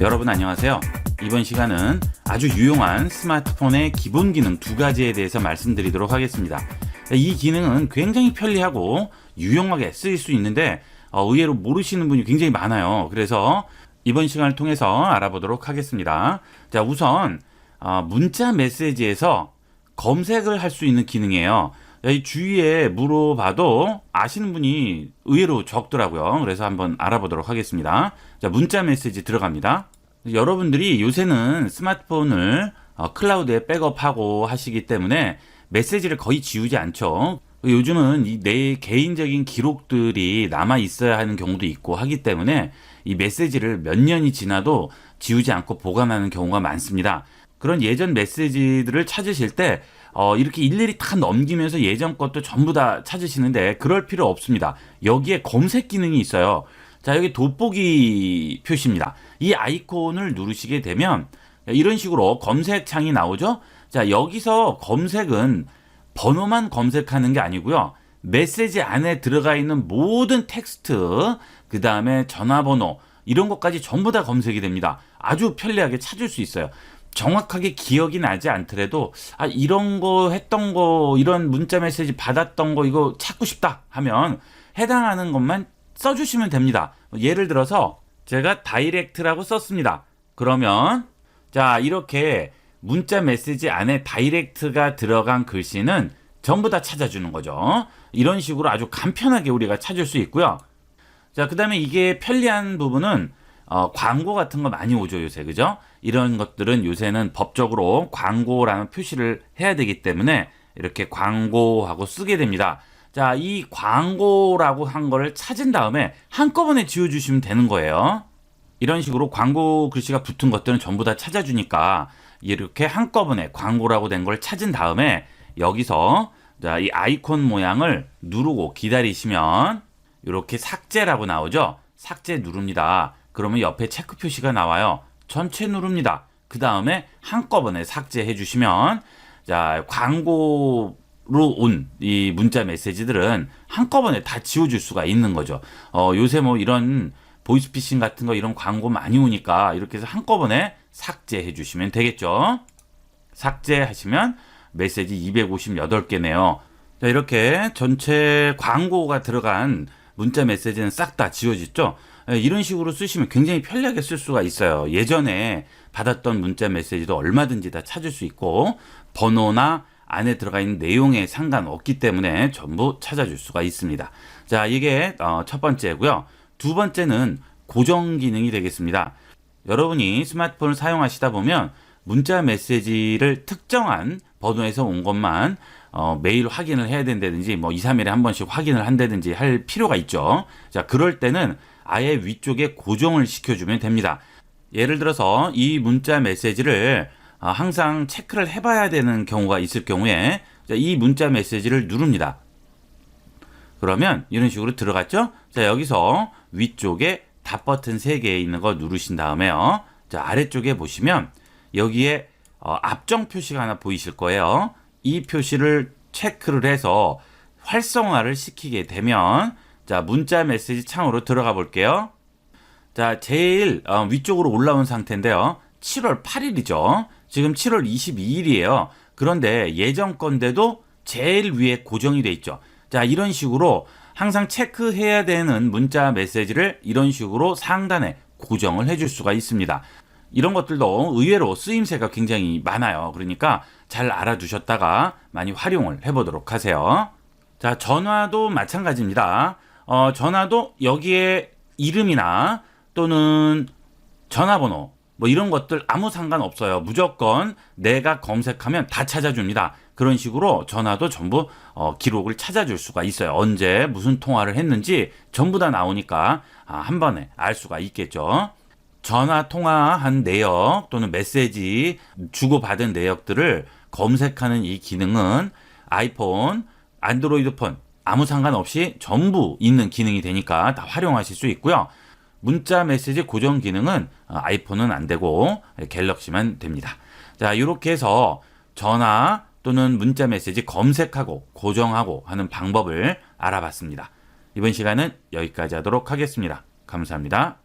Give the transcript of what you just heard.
여러분 안녕하세요. 이번 시간은 아주 유용한 스마트폰의 기본 기능 두 가지에 대해서 말씀드리도록 하겠습니다. 이 기능은 굉장히 편리하고 유용하게 쓰일 수 있는데 어, 의외로 모르시는 분이 굉장히 많아요. 그래서 이번 시간을 통해서 알아보도록 하겠습니다. 자, 우선 어, 문자 메시지에서 검색을 할 수 있는 기능이에요. 이 주위에 물어봐도 아시는 분이 의외로 적더라고요. 그래서 한번 알아보도록 하겠습니다. 자, 문자 메시지 들어갑니다. 여러분들이 요새는 스마트폰을 어, 클라우드에 백업하고 하시기 때문에 메시지를 거의 지우지 않죠. 요즘은 이내 개인적인 기록들이 남아 있어야 하는 경우도 있고 하기 때문에 이 메시지를 몇 년이 지나도 지우지 않고 보관하는 경우가 많습니다. 그런 예전 메시지들을 찾으실 때 어, 이렇게 일일이 다 넘기면서 예전 것도 전부 다 찾으시는데 그럴 필요 없습니다. 여기에 검색 기능이 있어요. 자, 여기 돋보기 표시입니다. 이 아이콘을 누르시게 되면 이런 식으로 검색창이 나오죠? 자, 여기서 검색은 번호만 검색하는 게 아니고요. 메시지 안에 들어가 있는 모든 텍스트, 그 다음에 전화번호, 이런 것까지 전부 다 검색이 됩니다. 아주 편리하게 찾을 수 있어요. 정확하게 기억이 나지 않더라도 아 이런 거 했던 거 이런 문자 메시지 받았던 거 이거 찾고 싶다 하면 해당하는 것만 써주시면 됩니다. 예를 들어서 제가 다이렉트라고 썼습니다. 그러면 자 이렇게 문자 메시지 안에 다이렉트가 들어간 글씨는 전부 다 찾아주는 거죠. 이런 식으로 아주 간편하게 우리가 찾을 수 있고요. 자, 그 다음에 이게 편리한 부분은 어, 광고 같은 거 많이 오죠, 요새. 그죠? 이런 것들은 요새는 법적으로 광고라는 표시를 해야 되기 때문에 이렇게 광고하고 쓰게 됩니다. 자, 이 광고라고 한 거를 찾은 다음에 한꺼번에 지워주시면 되는 거예요. 이런 식으로 광고 글씨가 붙은 것들은 전부 다 찾아주니까 이렇게 한꺼번에 광고라고 된 걸 찾은 다음에 여기서 자, 이 아이콘 모양을 누르고 기다리시면 이렇게 삭제라고 나오죠. 삭제 누릅니다. 그러면 옆에 체크 표시가 나와요. 전체 누릅니다. 그 다음에 한꺼번에 삭제해 주시면 자 광고로 온 이 문자 메시지들은 한꺼번에 다 지워줄 수가 있는 거죠. 어, 요새 뭐 이런 보이스피싱 같은 거 이런 광고 많이 오니까 이렇게 해서 한꺼번에 삭제해 주시면 되겠죠. 삭제하시면 메시지 258개네요. 자, 이렇게 전체 광고가 들어간 문자 메시지는 싹 다 지워지죠. 예, 이런 식으로 쓰시면 굉장히 편리하게 쓸 수가 있어요. 예전에 받았던 문자 메시지도 얼마든지 다 찾을 수 있고 번호나 안에 들어가 있는 내용에 상관없기 때문에 전부 찾아줄 수가 있습니다. 자, 이게 어, 첫 번째고요. 두 번째는 고정 기능이 되겠습니다. 여러분이 스마트폰을 사용하시다 보면 문자 메시지를 특정한 번호에서 온 것만 어, 매일 확인을 해야 된다든지 뭐 2, 3일에 한 번씩 확인을 한다든지 할 필요가 있죠. 자, 그럴 때는 아예 위쪽에 고정을 시켜주면 됩니다. 예를 들어서 이 문자 메시지를 어, 항상 체크를 해봐야 되는 경우가 있을 경우에 자, 이 문자 메시지를 누릅니다. 그러면 이런 식으로 들어갔죠? 자, 여기서 위쪽에 답 버튼 3개 있는 거 누르신 다음에요. 자, 아래쪽에 보시면 여기에 어, 앞정 표시가 하나 보이실 거예요. 이 표시를 체크를 해서 활성화를 시키게 되면 자 문자 메시지 창으로 들어가 볼게요. 자 제일 어, 위쪽으로 올라온 상태인데요. 7월 8일이죠. 지금 7월 22일이에요. 그런데 예전 건데도 제일 위에 고정이 돼 있죠. 자 이런 식으로 항상 체크해야 되는 문자 메시지를 이런 식으로 상단에 고정을 해줄 수가 있습니다. 이런 것들도 의외로 쓰임새가 굉장히 많아요. 그러니까 잘 알아두셨다가 많이 활용을 해보도록 하세요. 자, 전화도 마찬가지입니다. 어, 전화도 여기에 이름이나 또는 전화번호 뭐 이런 것들 아무 상관 없어요. 무조건 내가 검색하면 다 찾아줍니다. 그런 식으로 전화도 전부 어, 기록을 찾아줄 수가 있어요. 언제 무슨 통화를 했는지 전부 다 나오니까 아, 한 번에 알 수가 있겠죠. 전화 통화한 내역 또는 메시지 주고받은 내역들을 검색하는 이 기능은 아이폰, 안드로이드 폰 아무 상관없이 전부 있는 기능이 되니까 다 활용하실 수 있고요. 문자 메시지 고정 기능은 아이폰은 안 되고 갤럭시만 됩니다. 자, 이렇게 해서 전화 또는 문자 메시지 검색하고 고정하고 하는 방법을 알아봤습니다. 이번 시간은 여기까지 하도록 하겠습니다. 감사합니다.